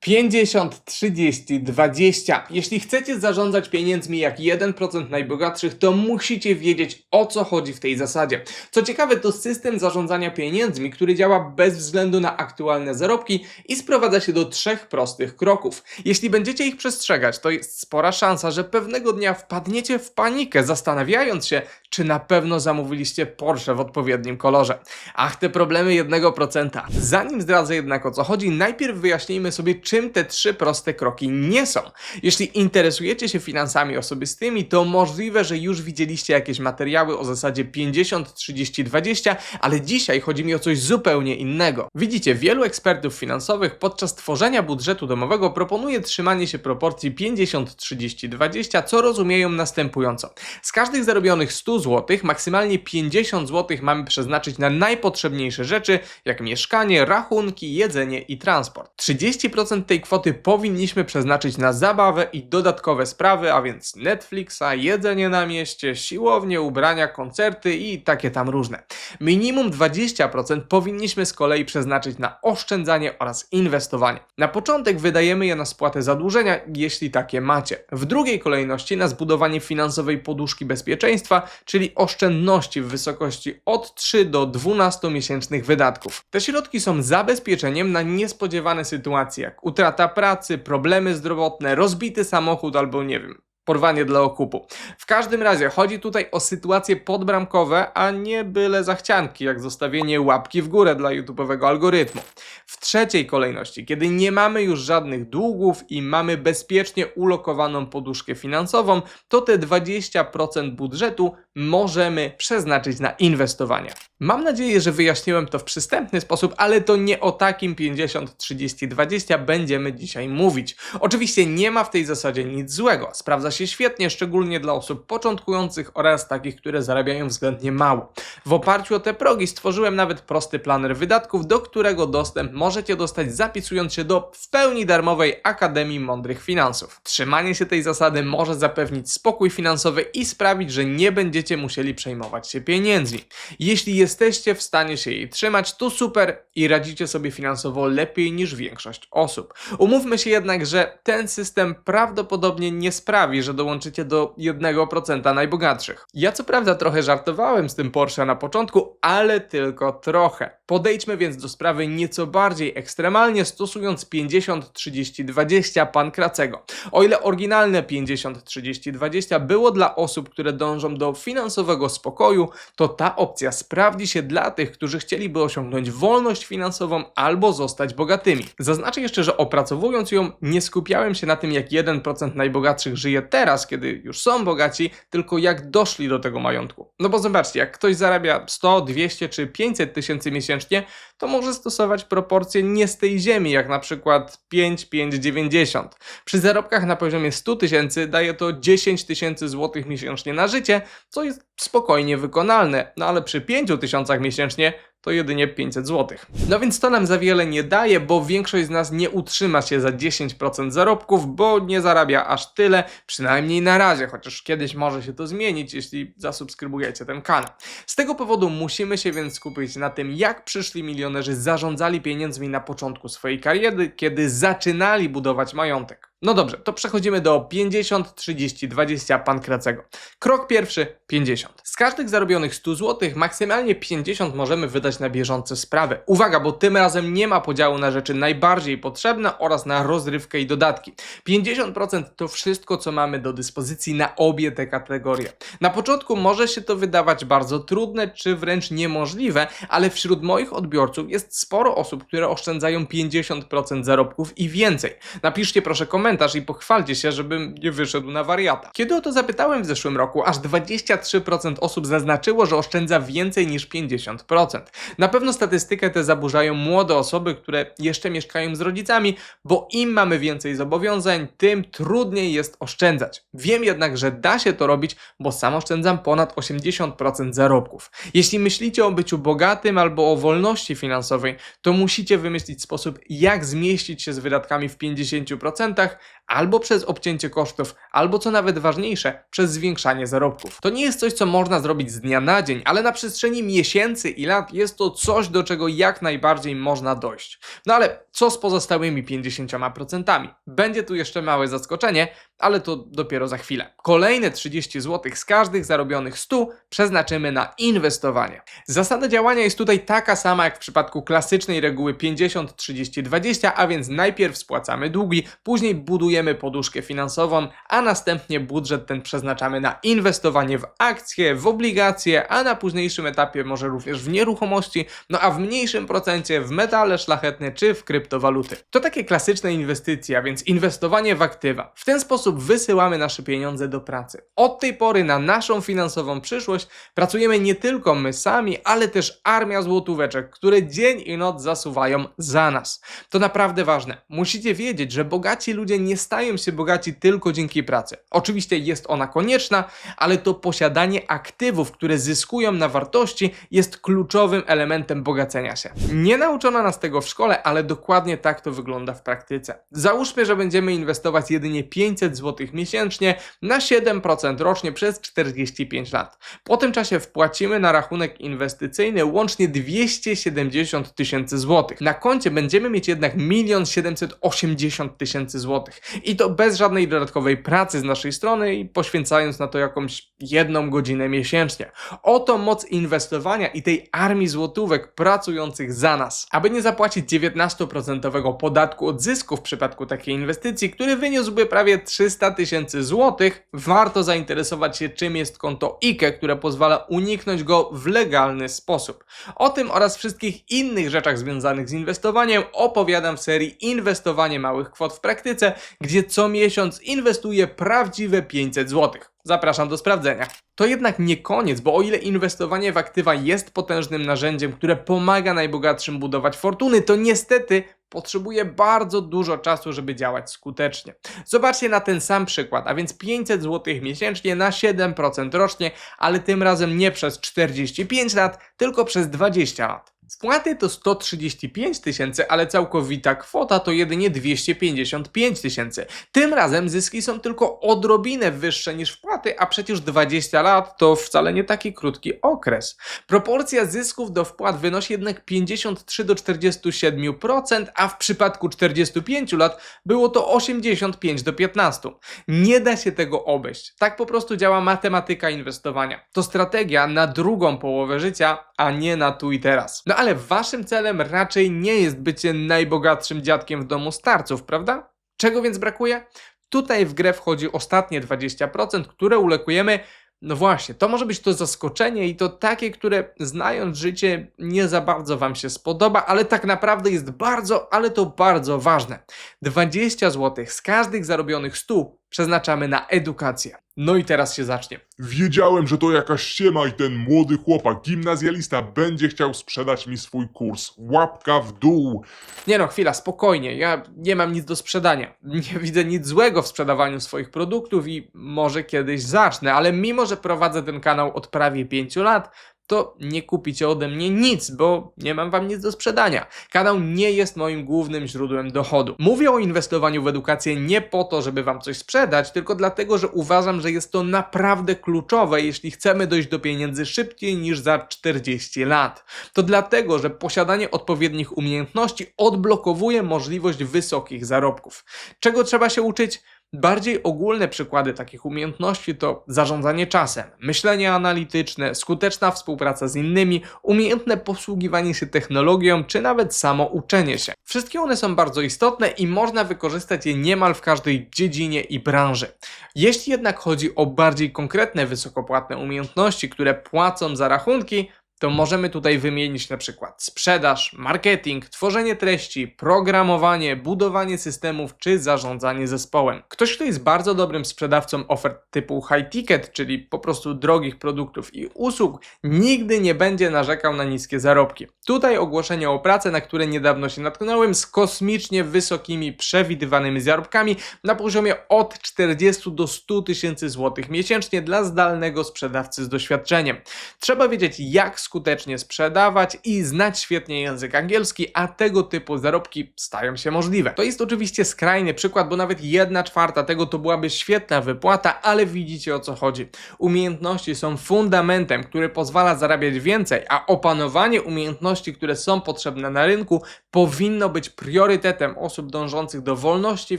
50, 30, 20. Jeśli chcecie zarządzać pieniędzmi jak 1% najbogatszych, to musicie wiedzieć o co chodzi w tej zasadzie. Co ciekawe, to system zarządzania pieniędzmi, który działa bez względu na aktualne zarobki i sprowadza się do trzech prostych kroków. Jeśli będziecie ich przestrzegać, to jest spora szansa, że pewnego dnia wpadniecie w panikę, zastanawiając się, czy na pewno zamówiliście Porsche w odpowiednim kolorze. Ach, te problemy 1%. Zanim zdradzę jednak o co chodzi, najpierw wyjaśnijmy sobie, czym te trzy proste kroki nie są. Jeśli interesujecie się finansami osobistymi, to możliwe, że już widzieliście jakieś materiały o zasadzie 50, 30, 20, ale dzisiaj chodzi mi o coś zupełnie innego. Widzicie, wielu ekspertów finansowych podczas tworzenia budżetu domowego proponuje trzymanie się proporcji 50, 30, 20, co rozumieją następująco. Z każdych zarobionych 100 zł, maksymalnie 50 zł mamy przeznaczyć na najpotrzebniejsze rzeczy, jak mieszkanie, rachunki, jedzenie i transport. 30% tej kwoty powinniśmy przeznaczyć na zabawę i dodatkowe sprawy, a więc Netflixa, jedzenie na mieście, siłownie, ubrania, koncerty i takie tam różne. Minimum 20% powinniśmy z kolei przeznaczyć na oszczędzanie oraz inwestowanie. Na początek wydajemy je na spłatę zadłużenia, jeśli takie macie. W drugiej kolejności na zbudowanie finansowej poduszki bezpieczeństwa, czyli oszczędności w wysokości od 3 do 12 miesięcznych wydatków. Te środki są zabezpieczeniem na niespodziewane sytuacje, jak utrata pracy, problemy zdrowotne, rozbity samochód albo nie wiem, porwanie dla okupu. W każdym razie chodzi tutaj o sytuacje podbramkowe, a nie byle zachcianki, jak zostawienie łapki w górę dla YouTube'owego algorytmu. W trzeciej kolejności, kiedy nie mamy już żadnych długów i mamy bezpiecznie ulokowaną poduszkę finansową, to te 20% budżetu możemy przeznaczyć na inwestowanie. Mam nadzieję, że wyjaśniłem to w przystępny sposób, ale to nie o takim 50, 30, 20 będziemy dzisiaj mówić. Oczywiście nie ma w tej zasadzie nic złego. Sprawdza się świetnie, szczególnie dla osób początkujących oraz takich, które zarabiają względnie mało. W oparciu o te progi stworzyłem nawet prosty planer wydatków, do którego dostęp możecie dostać zapisując się do w pełni darmowej Akademii Mądrych Finansów. Trzymanie się tej zasady może zapewnić spokój finansowy i sprawić, że nie będziecie musieli przejmować się pieniędzmi. Jeśli jesteście w stanie się jej trzymać, to super i radzicie sobie finansowo lepiej niż większość osób. Umówmy się jednak, że ten system prawdopodobnie nie sprawi, że dołączycie do 1% najbogatszych. Ja co prawda trochę żartowałem z tym Porsche na początku, ale tylko trochę. Podejdźmy więc do sprawy nieco bardziej ekstremalnie, stosując 50, 30, 20 Pankracego. O ile oryginalne 50, 30, 20 było dla osób, które dążą do finansowego spokoju, to ta opcja sprawdzi się dla tych, którzy chcieliby osiągnąć wolność finansową albo zostać bogatymi. Zaznaczę jeszcze, że opracowując ją, nie skupiałem się na tym, jak 1% najbogatszych żyje teraz, kiedy już są bogaci, tylko jak doszli do tego majątku. No bo zobaczcie, jak ktoś zarabia 100, 200 czy 500 tysięcy miesięcznie, to może stosować proporcje nie z tej ziemi, jak na przykład 5, 5, 90. Przy zarobkach na poziomie 100 tysięcy daje to 10 tysięcy złotych miesięcznie na życie, co jest spokojnie wykonalne, no ale przy 5 tysiącach miesięcznie to jedynie 500 zł. No więc to nam za wiele nie daje, bo większość z nas nie utrzyma się za 10% zarobków, bo nie zarabia aż tyle, przynajmniej na razie, chociaż kiedyś może się to zmienić, jeśli zasubskrybujecie ten kanał. Z tego powodu musimy się więc skupić na tym, jak przyszli milionerzy zarządzali pieniędzmi na początku swojej kariery, kiedy zaczynali budować majątek. No dobrze, to przechodzimy do 50, 30, 20 Pankracego. Krok pierwszy 50. Z każdych zarobionych 100 zł maksymalnie 50 możemy wydać na bieżące sprawy. Uwaga, bo tym razem nie ma podziału na rzeczy najbardziej potrzebne oraz na rozrywkę i dodatki. 50% to wszystko, co mamy do dyspozycji na obie te kategorie. Na początku może się to wydawać bardzo trudne czy wręcz niemożliwe, ale wśród moich odbiorców jest sporo osób, które oszczędzają 50% zarobków i więcej. Napiszcie proszę komentarz i pochwalcie się, żebym nie wyszedł na wariata. Kiedy o to zapytałem w zeszłym roku, aż 23% osób zaznaczyło, że oszczędza więcej niż 50%. Na pewno statystykę tę zaburzają młode osoby, które jeszcze mieszkają z rodzicami, bo im mamy więcej zobowiązań, tym trudniej jest oszczędzać. Wiem jednak, że da się to robić, bo sam oszczędzam ponad 80% zarobków. Jeśli myślicie o byciu bogatym albo o wolności finansowej, to musicie wymyślić sposób, jak zmieścić się z wydatkami w 50%, albo przez obcięcie kosztów, albo co nawet ważniejsze, przez zwiększanie zarobków. To nie jest coś, co można zrobić z dnia na dzień, ale na przestrzeni miesięcy i lat jest to coś, do czego jak najbardziej można dojść. No ale co z pozostałymi 50%? Będzie tu jeszcze małe zaskoczenie, ale to dopiero za chwilę. Kolejne 30 zł z każdych zarobionych 100 przeznaczymy na inwestowanie. Zasada działania jest tutaj taka sama jak w przypadku klasycznej reguły 50, 30, 20, a więc najpierw spłacamy długi, później budujemy poduszkę finansową, a następnie budżet ten przeznaczamy na inwestowanie w akcje, w obligacje, a na późniejszym etapie może również w nieruchomości, no a w mniejszym procencie w metale szlachetne czy w kryptowaluty. To takie klasyczne inwestycje, a więc inwestowanie w aktywa. W ten sposób wysyłamy nasze pieniądze do pracy. Od tej pory na naszą finansową przyszłość pracujemy nie tylko my sami, ale też armia złotóweczek, które dzień i noc zasuwają za nas. To naprawdę ważne. Musicie wiedzieć, że bogaci ludzie nie stają się bogaci tylko dzięki pracy. Oczywiście jest ona konieczna, ale to posiadanie aktywów, które zyskują na wartości, jest kluczowym elementem bogacenia się. Nie nauczono nas tego w szkole, ale dokładnie tak to wygląda w praktyce. Załóżmy, że będziemy inwestować jedynie 500 zł miesięcznie na 7% rocznie przez 45 lat. Po tym czasie wpłacimy na rachunek inwestycyjny łącznie 270 tysięcy złotych. Na koncie będziemy mieć jednak 1 780 tysięcy złotych. I to bez żadnej dodatkowej pracy z naszej strony i poświęcając na to jakąś jedną godzinę miesięcznie. Oto moc inwestowania i tej armii złotówek pracujących za nas. Aby nie zapłacić 19% podatku od zysku w przypadku takiej inwestycji, który wyniósłby prawie 300 tysięcy złotych, warto zainteresować się czym jest konto IKE, które pozwala uniknąć go w legalny sposób. O tym oraz wszystkich innych rzeczach związanych z inwestowaniem opowiadam w serii Inwestowanie małych kwot w praktyce, gdzie co miesiąc inwestuję prawdziwe 500 zł. Zapraszam do sprawdzenia. To jednak nie koniec, bo o ile inwestowanie w aktywa jest potężnym narzędziem, które pomaga najbogatszym budować fortuny, to niestety potrzebuje bardzo dużo czasu, żeby działać skutecznie. Zobaczcie na ten sam przykład, a więc 500 zł miesięcznie na 7% rocznie, ale tym razem nie przez 45 lat, tylko przez 20 lat. Wpłaty to 135 tysięcy, ale całkowita kwota to jedynie 255 tysięcy. Tym razem zyski są tylko odrobinę wyższe niż wpłaty, a przecież 20 lat to wcale nie taki krótki okres. Proporcja zysków do wpłat wynosi jednak 53 do 47%, a w przypadku 45 lat było to 85 do 15. Nie da się tego obejść. Tak po prostu działa matematyka inwestowania. To strategia na drugą połowę życia, a nie na tu i teraz. No ale waszym celem raczej nie jest bycie najbogatszym dziadkiem w domu starców, prawda? Czego więc brakuje? Tutaj w grę wchodzi ostatnie 20%, które ulekujemy no właśnie, to może być to zaskoczenie i to takie, które znając życie nie za bardzo Wam się spodoba, ale tak naprawdę jest bardzo, ale to bardzo ważne. 20 zł z każdych zarobionych 100 przeznaczamy na edukację. No i teraz się zacznie. Wiedziałem, że to jakaś ściema i ten młody chłopak, gimnazjalista, będzie chciał sprzedać mi swój kurs. Łapka w dół. Nie no, chwila, spokojnie. Ja nie mam nic do sprzedania. Nie widzę nic złego w sprzedawaniu swoich produktów i może kiedyś zacznę, ale mimo, że prowadzę ten kanał od prawie 5 lat, to nie kupicie ode mnie nic, bo nie mam wam nic do sprzedania. Kanał nie jest moim głównym źródłem dochodu. Mówię o inwestowaniu w edukację nie po to, żeby wam coś sprzedać, tylko dlatego, że uważam, że jest to naprawdę kluczowe, jeśli chcemy dojść do pieniędzy szybciej niż za 40 lat. To dlatego, że posiadanie odpowiednich umiejętności odblokowuje możliwość wysokich zarobków. Czego trzeba się uczyć? Bardziej ogólne przykłady takich umiejętności to zarządzanie czasem, myślenie analityczne, skuteczna współpraca z innymi, umiejętne posługiwanie się technologią, czy nawet samo uczenie się. Wszystkie one są bardzo istotne i można wykorzystać je niemal w każdej dziedzinie i branży. Jeśli jednak chodzi o bardziej konkretne, wysokopłatne umiejętności, które płacą za rachunki, to możemy tutaj wymienić na przykład sprzedaż, marketing, tworzenie treści, programowanie, budowanie systemów czy zarządzanie zespołem. Ktoś, kto jest bardzo dobrym sprzedawcą ofert typu high ticket, czyli po prostu drogich produktów i usług, nigdy nie będzie narzekał na niskie zarobki. Tutaj ogłoszenie o pracę, na które niedawno się natknąłem, z kosmicznie wysokimi przewidywanymi zarobkami na poziomie od 40 do 100 tysięcy złotych miesięcznie dla zdalnego sprzedawcy z doświadczeniem. Trzeba wiedzieć, jak skutecznie sprzedawać i znać świetnie język angielski, a tego typu zarobki stają się możliwe. To jest oczywiście skrajny przykład, bo nawet jedna czwarta tego to byłaby świetna wypłata, ale widzicie o co chodzi. Umiejętności są fundamentem, który pozwala zarabiać więcej, a opanowanie umiejętności, które są potrzebne na rynku, powinno być priorytetem osób dążących do wolności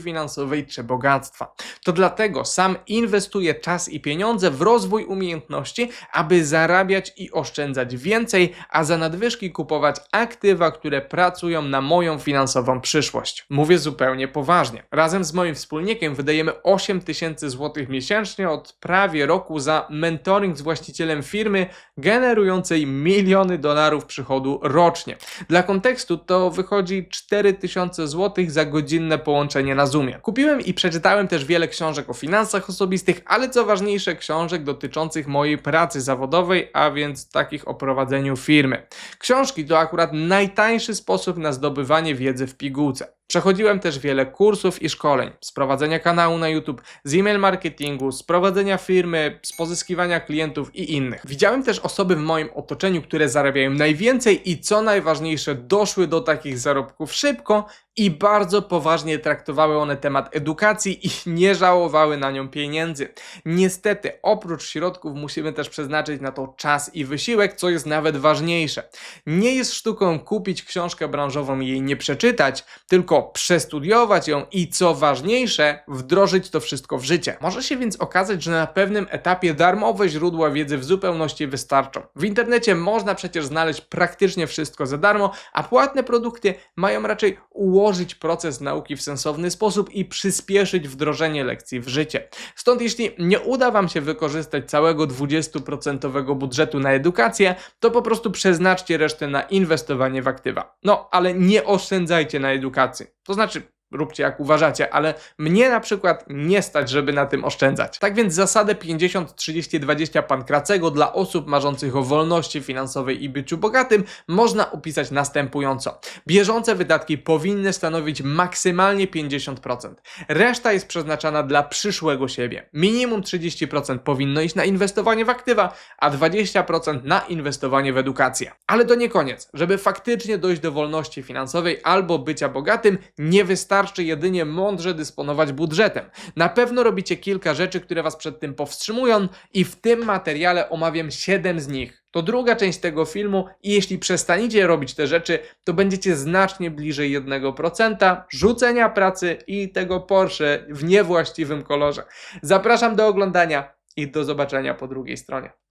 finansowej czy bogactwa. To dlatego sam inwestuję czas i pieniądze w rozwój umiejętności, aby zarabiać i oszczędzać więcej, a za nadwyżki kupować aktywa, które pracują na moją finansową przyszłość. Mówię zupełnie poważnie. Razem z moim wspólnikiem wydajemy 8 tysięcy złotych miesięcznie od prawie roku za mentoring z właścicielem firmy generującej miliony dolarów przychodu rocznie. Dla kontekstu to wychodzi 4000 zł za godzinne połączenie na Zoomie. Kupiłem i przeczytałem też wiele książek o finansach osobistych, ale co ważniejsze, książek dotyczących mojej pracy zawodowej, a więc takich o prowadzeniu firmy. Książki to akurat najtańszy sposób na zdobywanie wiedzy w pigułce. Przechodziłem też wiele kursów i szkoleń z prowadzenia kanału na YouTube, z e-mail marketingu, z prowadzenia firmy, z pozyskiwania klientów i innych. Widziałem też osoby w moim otoczeniu, które zarabiają najwięcej i co najważniejsze, doszły do takich zarobków szybko i bardzo poważnie traktowały one temat edukacji i nie żałowały na nią pieniędzy. Niestety, oprócz środków musimy też przeznaczyć na to czas i wysiłek, co jest nawet ważniejsze. Nie jest sztuką kupić książkę branżową i jej nie przeczytać, tylko przestudiować ją i co ważniejsze, wdrożyć to wszystko w życie. Może się więc okazać, że na pewnym etapie darmowe źródła wiedzy w zupełności wystarczą. W internecie można przecież znaleźć praktycznie wszystko za darmo, a płatne produkty mają raczej ułożyć proces nauki w sensowny sposób i przyspieszyć wdrożenie lekcji w życie. Stąd jeśli nie uda Wam się wykorzystać całego 20% budżetu na edukację, to po prostu przeznaczcie resztę na inwestowanie w aktywa. No, ale nie oszczędzajcie na To znaczy, róbcie jak uważacie, ale mnie na przykład nie stać, żeby na tym oszczędzać. Tak więc zasadę 50, 30, 20 Pankracego dla osób marzących o wolności finansowej i byciu bogatym można opisać następująco. Bieżące wydatki powinny stanowić maksymalnie 50%. Reszta jest przeznaczana dla przyszłego siebie. Minimum 30% powinno iść na inwestowanie w aktywa, a 20% na inwestowanie w edukację. Ale to nie koniec. Żeby faktycznie dojść do wolności finansowej albo bycia bogatym, nie wystarczy jedynie mądrze dysponować budżetem. Na pewno robicie kilka rzeczy, które Was przed tym powstrzymują i w tym materiale omawiam 7 z nich. To druga część tego filmu i jeśli przestaniecie robić te rzeczy, to będziecie znacznie bliżej 1% rzucenia pracy i tego Porsche w niewłaściwym kolorze. Zapraszam do oglądania i do zobaczenia po drugiej stronie.